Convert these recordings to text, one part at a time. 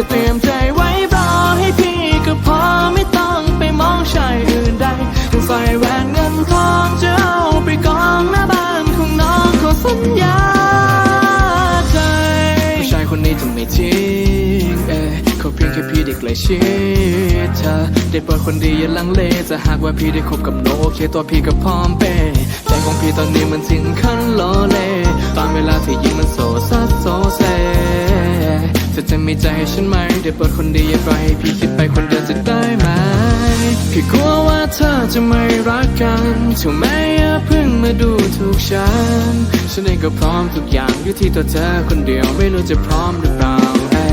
ค่เตรียมใจไว้รอให้พี่ก็พอไม่ต้องไปมองชายอื่นใดถึงใส่แหวนเงินทองจะเอาไปกองหน้าบ้านของน้องขอสัญญาใจผู้ชายคนนี้จะไม่ทิ้งเอ้เขาเพียงแค่พี่ได้ใกล้ชิดเธอได้โปรดคนดีอย่าลังเลจะหากว่าพี่ได้คบกับโนโอเคตัวพี่ก็พร้อมเปย์ใจของพี่ตอนนี้มันถึงขั้นโลเลตอนเวลาที่ยิ่งมันโซซัดโซเซ อจะมีใจให้ฉันไหมเดี๋ยวเปิดคนดีอย่าปล่อยให้พี่คิดไปคนเดียวจะได้ไหมพี่กลัวว่าเธอจะไม่รักกันถึงแม้อย่าเพิ่งมาดูถูกฉัน ฉันเองก็พร้อมทุกอย่างอยู่ที่ตัวเธอคนเดียวไม่รู้จะพร้อมหรือเปล่าเอ้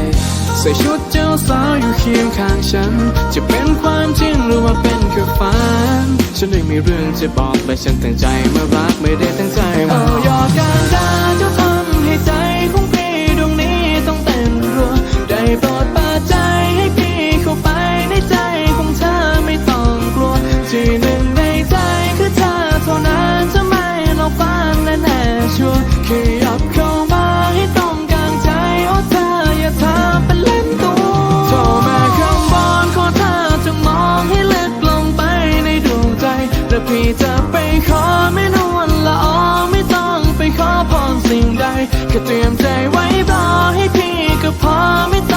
ใส่ชุดเจ้าสาวอยู่เคียงข้างฉัน จะเป็นความจริงหรือว่าเป็นแค่ฝัน ฉันเองมีเรื่องจะบอกและฉันตั้งใจมารักไม่ได้ตั้งใจมาอยอดการด สิ่งใดแค่เตรียมใจไว้รอให้พี่ก็พอไม่ต้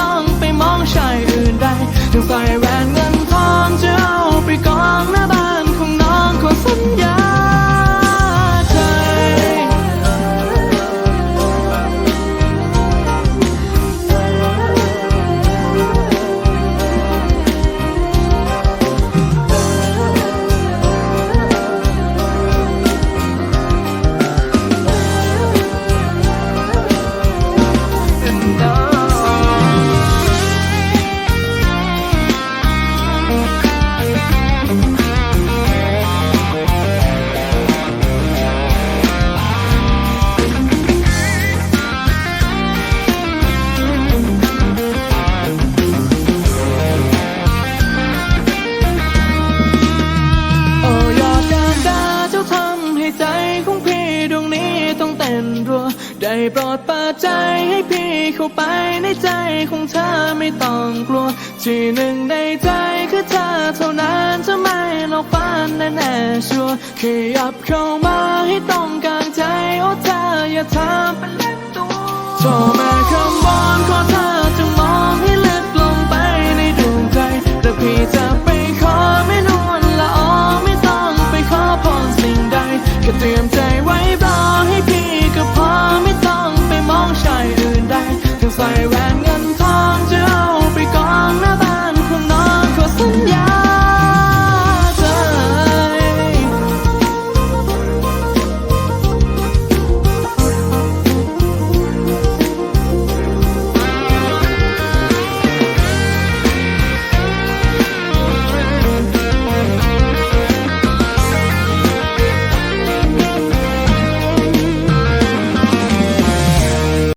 อง โปรดเปิดใจให้พี่เข้าไปในใจของเธอไม่ต้องกลัว ที่หนึ่งในใจคือเธอเท่านั้นจะไม่หลอกฝันแน่ๆชัวร์ขยับเข้ามาให้ตรงกลางใจโอ้เธออย่าทำเป็นเล่นตัว